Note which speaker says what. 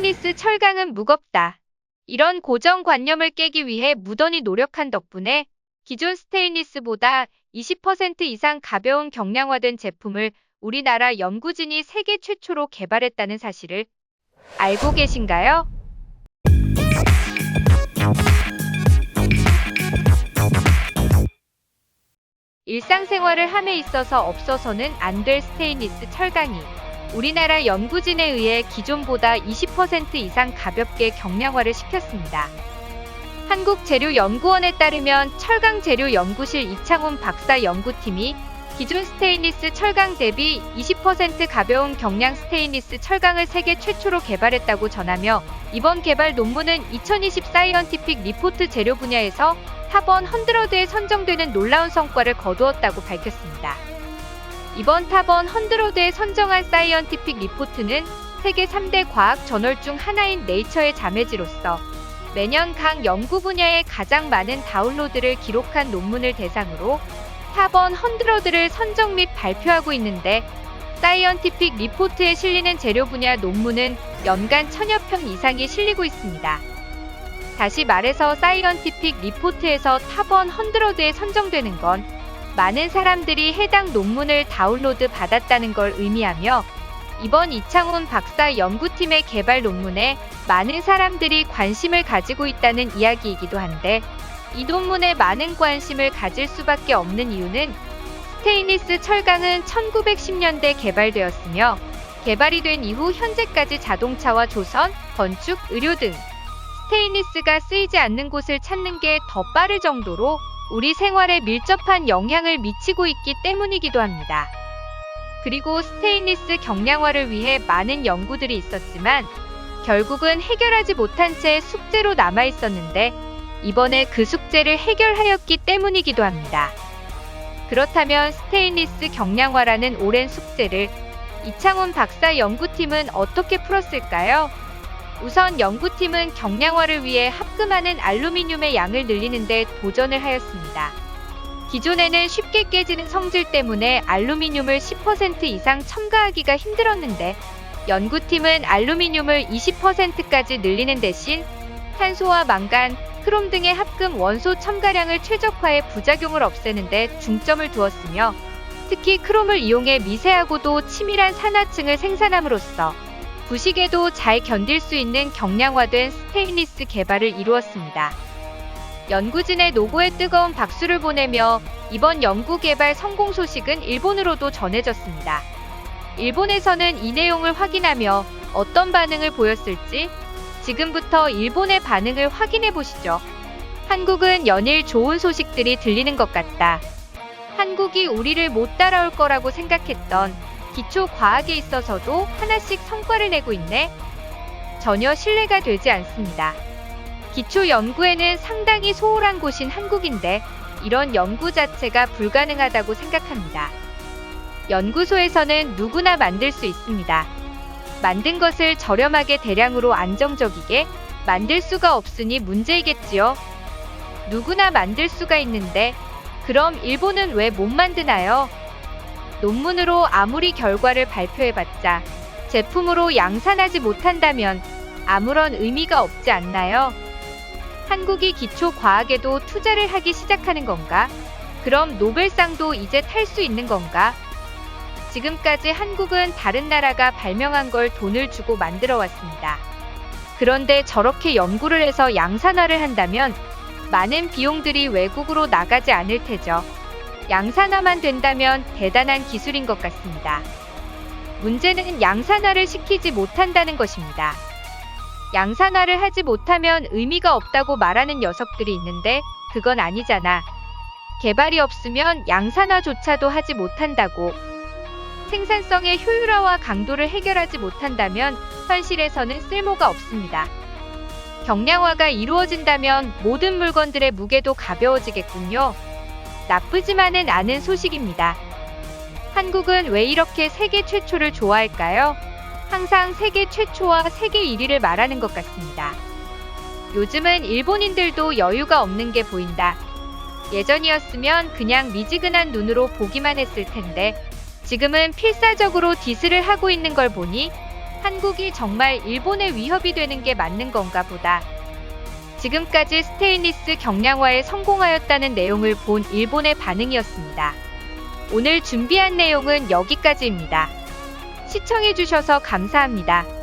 Speaker 1: 스테인리스 철강은 무겁다. 이런 고정관념을 깨기 위해 무던히 노력한 덕분에 기존 스테인리스보다 20% 이상 가벼운 경량화된 제품을 우리나라 연구진이 세계 최초로 개발했다는 사실을 알고 계신가요? 일상생활을 함에 있어서 없어서는 안 될 스테인리스 철강이 우리나라 연구진에 의해 기존보다 20% 이상 가볍게 경량화를 시켰습니다. 한국재료연구원에 따르면 철강재료연구실 이창훈 박사 연구팀이 기존 스테인리스 철강 대비 20% 가벼운 경량 스테인리스 철강을 세계 최초로 개발했다고 전하며 이번 개발 논문은 2020 사이언티픽 리포트 재료 분야에서 탑원 100에 선정되는 놀라운 성과를 거두었다고 밝혔습니다. 이번 탑원 100에 선정한 사이언티픽 리포트는 세계 3대 과학 저널 중 하나인 네이처의 자매지로서 매년 각 연구 분야에 가장 많은 다운로드를 기록한 논문을 대상으로 탑원 100를 선정 및 발표하고 있는데 사이언티픽 리포트에 실리는 재료 분야 논문은 연간 천여 편 이상이 실리고 있습니다. 다시 말해서 사이언티픽 리포트에서 탑원 100에 선정되는 건 많은 사람들이 해당 논문을 다운로드 받았다는 걸 의미하며 이번 이창훈 박사 연구팀의 개발 논문에 많은 사람들이 관심을 가지고 있다는 이야기이기도 한데 이 논문에 많은 관심을 가질 수밖에 없는 이유는 스테인리스 철강은 1910년대 개발되었으며 개발이 된 이후 현재까지 자동차와 조선, 건축, 의료 등 스테인리스가 쓰이지 않는 곳을 찾는 게 더 빠를 정도로 우리 생활에 밀접한 영향을 미치고 있기 때문이기도 합니다. 그리고 스테인리스 경량화를 위해 많은 연구들이 있었지만 결국은 해결하지 못한 채 숙제로 남아 있었는데 이번에 그 숙제를 해결하였기 때문이기도 합니다. 그렇다면 스테인리스 경량화라는 오랜 숙제를 이창훈 박사 연구팀은 어떻게 풀었을까요? 우선 연구팀은 경량화를 위해 합금하는 알루미늄의 양을 늘리는데 도전을 하였습니다. 기존에는 쉽게 깨지는 성질 때문에 알루미늄을 10% 이상 첨가하기가 힘들었는데 연구팀은 알루미늄을 20%까지 늘리는 대신 탄소와 망간, 크롬 등의 합금 원소 첨가량을 최적화해 부작용을 없애는데 중점을 두었으며 특히 크롬을 이용해 미세하고도 치밀한 산화층을 생산함으로써 부식에도 잘 견딜 수 있는 경량화된 스테인리스 개발을 이루었습니다. 연구진의 노고에 뜨거운 박수를 보내며 이번 연구 개발 성공 소식은 일본으로도 전해졌습니다. 일본에서는 이 내용을 확인하며 어떤 반응을 보였을지 지금부터 일본의 반응을 확인해 보시죠. 한국은 연일 좋은 소식들이 들리는 것 같다. 한국이 우리를 못 따라올 거라고 생각했던 기초 과학에 있어서도 하나씩 성과를 내고 있네. 전혀 신뢰가 되지 않습니다. 기초 연구에는 상당히 소홀한 곳인 한국인데 이런 연구 자체가 불가능하다고 생각합니다. 연구소에서는 누구나 만들 수 있습니다. 만든 것을 저렴하게 대량으로 안정적이게 만들 수가 없으니 문제이겠지요. 누구나 만들 수가 있는데 그럼 일본은 왜 못 만드나요? 논문으로 아무리 결과를 발표해봤자 제품으로 양산하지 못한다면 아무런 의미가 없지 않나요? 한국이 기초 과학에도 투자를 하기 시작하는 건가? 그럼 노벨상도 이제 탈 수 있는 건가? 지금까지 한국은 다른 나라가 발명한 걸 돈을 주고 만들어 왔습니다. 그런데 저렇게 연구를 해서 양산화를 한다면 많은 비용들이 외국으로 나가지 않을 테죠. 양산화만 된다면 대단한 기술인 것 같습니다. 문제는 양산화를 시키지 못한다는 것입니다. 양산화를 하지 못하면 의미가 없다고 말하는 녀석들이 있는데 그건 아니잖아. 개발이 없으면 양산화조차도 하지 못한다고. 생산성의 효율화와 강도를 해결하지 못한다면 현실에서는 쓸모가 없습니다. 경량화가 이루어진다면 모든 물건들의 무게도 가벼워지겠군요. 나쁘지만은 않은 소식입니다. 한국은 왜 이렇게 세계 최초를 좋아할까요? 항상 세계 최초와 세계 1위를 말하는 것 같습니다. 요즘은 일본인들도 여유가 없는 게 보인다. 예전이었으면 그냥 미지근한 눈으로 보기만 했을 텐데 지금은 필사적으로 디스를 하고 있는 걸 보니 한국이 정말 일본의 위협이 되는 게 맞는 건가 보다. 지금까지 스테인리스 경량화에 성공하였다는 내용을 본 일본의 반응이었습니다. 오늘 준비한 내용은 여기까지입니다. 시청해주셔서 감사합니다.